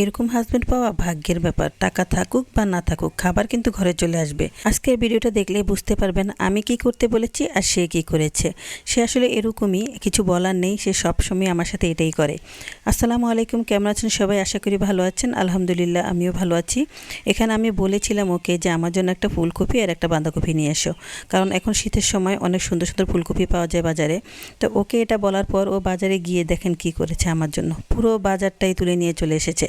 এরকম হাজবেন্ড পাওয়া ভাগ্যের ব্যাপার। টাকা থাকুক বা না থাকুক, খাবার কিন্তু ঘরে চলে আসবে। আজকের ভিডিওটা দেখলে বুঝতে পারবেন আমি কি করতে বলেছি আর সে কি করেছে। সে আসলে এরকমই, কিছু বলার নেই, সে সবসময় আমার সাথে এটাই করে। আসসালামু আলাইকুম, কেমন আছেন সবাই? আশা করি ভালো আছেন। আলহামদুলিল্লাহ, আমিও ভালো আছি। এখানে আমি বলেছিলাম ওকে যে, আমার জন্য একটা ফুলকপি আর একটা বাঁধাকপি নিয়ে এসো। কারণ এখন শীতের সময় অনেক সুন্দর সুন্দর ফুলকপি পাওয়া যায় বাজারে। তো ওকে এটা বলার পর ও বাজারে গিয়ে দেখেন কি করেছে আমার জন্য। পুরো বাজারটাই তুলে নিয়ে চলে এসেছে।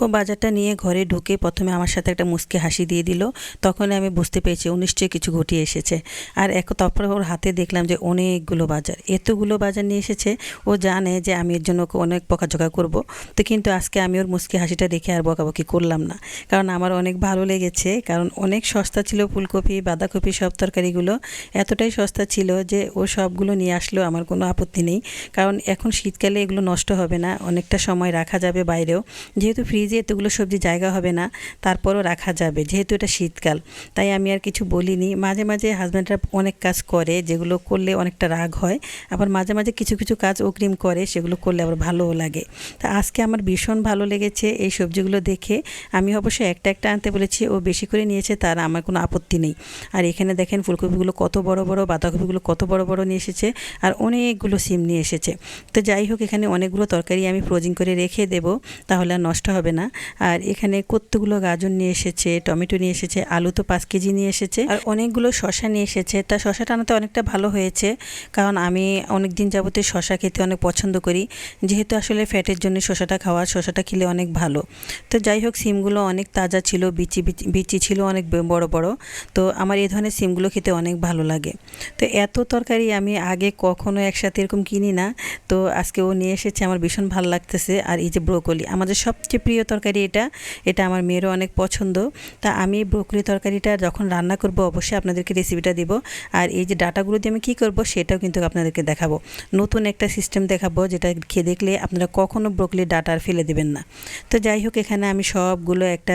ও বাজারটা নিয়ে ঘরে ঢুকে প্রথমে আমার সাথে একটা মুসকে হাসি দিয়ে দিল। তখন আমি বুঝতে পেরেছি ও নিশ্চয়ই কিছু ঘটিয়ে এসেছে। আর এক তারপরে ওর হাতে দেখলাম যে অনেকগুলো বাজার। এতগুলো বাজার নিয়ে এসেছে, ও জানে যে আমি এর জন্য ওকে অনেক বকাঝকা করব। তো কিন্তু আজকে আমি ওর মুসকে হাসিটা দেখে আর বকাবকি করলাম না। কারণ আমার অনেক ভালো লেগেছে, কারণ অনেক সস্তা ছিল ফুলকপি, বাঁধাকপি, সব তরকারিগুলো। এতটাই সস্তা ছিল যে ও সবগুলো নিয়ে আসলেও আমার কোনো আপত্তি নেই। কারণ এখন শীতকালে এগুলো নষ্ট হবে না, অনেকটা সময় রাখা যাবে বাইরেও। যেহেতু ফ্রিজে এতগুলো সবজি জায়গা হবে না, তারপরও রাখা যাবে, যেহেতু এটা শীতকাল। তাই আমি আর কিছু বলিনি। মাঝে মাঝে হাজব্যান্ডরা অনেক কাজ করে, যেগুলো করলে অনেকটা রাগ হয়। আবার মাঝে মাঝে কিছু কিছু কাজ অগ্রিম করে, সেগুলো করলে আবার ভালোও লাগে। তা আজকে আমার ভীষণ ভালো লেগেছে এই সবজিগুলো দেখে। আমি অবশ্য একটা একটা আনতে বলেছি, ও বেশি করে নিয়েছে, তার আমার কোনো আপত্তি নেই। আর এখানে দেখেন ফুলকপিগুলো কত বড় বড়, বাঁধাকপিগুলো কত বড় বড় নিয়ে এসেছে, আর অনেকগুলো সিম নিয়ে এসেছে। তো যাই হোক, এখানে অনেকগুলো তরকারি আমি ফ্রোজিং করে রেখে দেব, তাহলে আর নষ্ট হবে না। আর এখানে কতগুলো গাজর নিয়ে এসেছে, টমেটো নিয়ে এসেছে, আলু তো পাঁচ কেজি নিয়ে এসেছে। আর অনেকগুলো শশা নিয়ে এসেছে। তা শশাটা আনাতে অনেকটা ভালো হয়েছে, কারণ আমি অনেক দিন যাবতীয় শশা খেতে অনেক পছন্দ করি। যেহেতু আসলে ফ্যাটের জন্য শশাটা খাওয়া শশাটা খেলে অনেক ভালো। তো যাই হোক, সিমগুলো অনেক তাজা ছিল, বিচি বিচি- ছিল অনেক বড় বড়। তো আমার এই ধরনের সিমগুলো খেতে অনেক ভালো লাগে। তো এত তরকারি আমি আগে কখনো একসাথে এরকম কিনি না। তো আজকে ও নিয়ে এসেছে, আমার ভীষণ ভালো লাগতেছে। আর এই যে ব্রোকলি, আমাদের সবচেয়ে প্রিয় তরকারি এটা এটা আমার মেয়েরও অনেক পছন্দ। তা আমি ব্রোকলি তরকারিটা যখন রান্না করব, অবশ্যই আপনাদেরকে রেসিপিটা দিব। আর এই যে ডাটাগুলো দিয়ে আমি কী করব, সেটাও কিন্তু আপনাদেরকে দেখাবো। নতুন একটা সিস্টেম দেখাবো, যেটা খেয়ে দেখলে আপনারা কখনও ব্রোকলি ডাটা আর ফেলে দেবেন না। তো যাই হোক, এখানে আমি সবগুলো একটা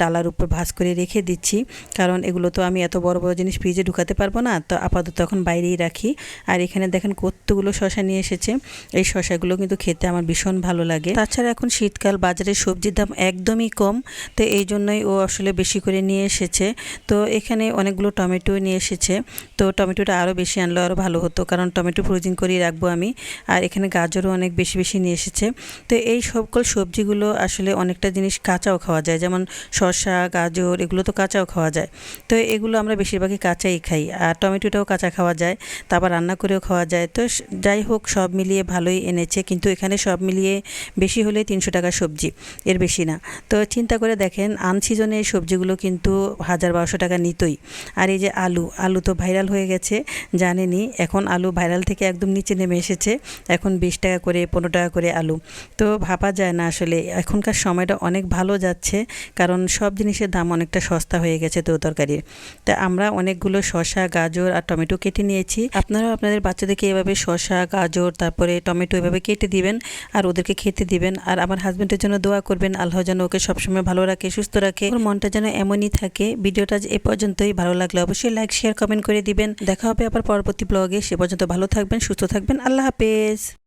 ডালার উপর ভাঁজ করে রেখে দিচ্ছি। কারণ এগুলো তো আমি এত বড় বড় জিনিস ফ্রিজে ঢুকাতে পারব না। তো আপাতত এখন বাইরেই রাখি। আর এখানে দেখেন কতগুলো শশা নিয়ে এসেছে। এই শশাগুলো কিন্তু খেতে আমার ভীষণ ভালো লাগে। তাছাড়া এখন শীতকাল, বাজারে সবজির দাম একদমই কম, তো এই জন্যই ও আসলে বেশি করে নিয়ে এসেছে। তো এখানে অনেকগুলো টমেটো নিয়ে এসেছে, তো টমেটোটা আরও বেশি আনলে আরও ভালো হতো, কারণ টমেটো ফ্রোজিং করিয়ে রাখব আমি, আর এখানে গাজরও অনেক বেশি বেশি নিয়ে এসেছে। তো এই সকল সবজিগুলো আসলে অনেকটা জিনিস কাঁচাও খাওয়া যায়, যেমন শসা, গাজর, এগুলো তো কাঁচাও খাওয়া যায়। তো এগুলো আমরা বেশিরভাগই কাঁচাই খাই, আর টমেটোটাও কাঁচা খাওয়া যায়, তারপর রান্না করেও খাওয়া যায়। তো যাই হোক সব মিলিয়ে ভালোই এনেছে, কিন্তু এখানে সব মিলিয়ে বেশি হলে তিনশো টাকা সবজি। এর বেশি না। তো চিন্তা করে দেখেন আনসিজনে এই সবজিগুলো কিন্তু হাজার বারোশো টাকা নিতই। আর এই যে আলু আলু তো ভাইরাল হয়ে গেছে জানেনি এখন আলু ভাইরাল থেকে একদম নিচে নেমে এসেছে, এখন বিশ টাকা করে, পনেরো টাকা করে আলু। তো ভাবা যায় না আসলে, এখনকার সময়টা অনেক ভালো যাচ্ছে, কারণ সব জিনিসের দাম অনেকটা সস্তা হয়ে গেছে তো তরকারির তা আমরা অনেকগুলো শশা গাজর আর টমেটো কেটে নিয়েছি। আপনারাও আপনাদের বাচ্চাদেরকে এভাবে শশা গাজর, তারপরে টমেটো এভাবে কেটে দিবেন, আর ওদেরকে খেতে দিবেন। আর আমার হাজব্যান্ডের জন্য দোয়া করবেন। আল্লাহ যেন ওকে সবসময় ভালো রাখে, সুস্থ রাখে। ওর মনটা যেন এমনই থাকে। ভিডিওটা এ পর্যন্তই। ভালো লাগলে অবশ্যই লাইক শেয়ার কমেন্ট করে দিবেন। দেখা হবে আবার পরবর্তী ব্লগে সে পর্যন্ত ভালো থাকবেন, সুস্থ থাকবেন। আল্লাহ হাফেজ।